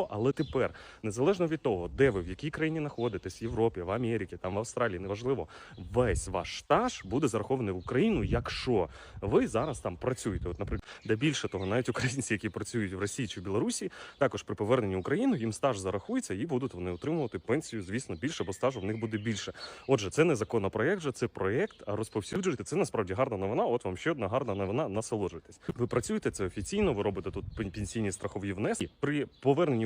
Але тепер, незалежно від того, де ви в якій країні знаходитесь, в Європі, в Америці, там в Австралії, неважливо, весь ваш стаж буде зарахований в Україну, якщо ви зараз там працюєте. От, наприклад, де більше того, навіть українці, які працюють в Росії чи Білорусі, також при поверненні в Україну їм стаж зарахується і будуть вони отримувати пенсію, звісно, більше, бо стажу в них буде більше. Отже, це не законопроект, же це проєкт, а розповсюджуйте. Це насправді гарна новина. От вам ще одна гарна новина. Насолоджуйтесь. Ви працюєте це офіційно. Ви робите тут пенсійні страхові внески. При поверненні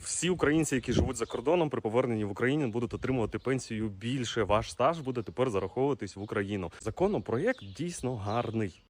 Всі українці, які живуть за кордоном, при поверненні в Україну будуть отримувати пенсію більше. Ваш стаж буде тепер зараховуватись в Україну. Законопроєкт дійсно гарний.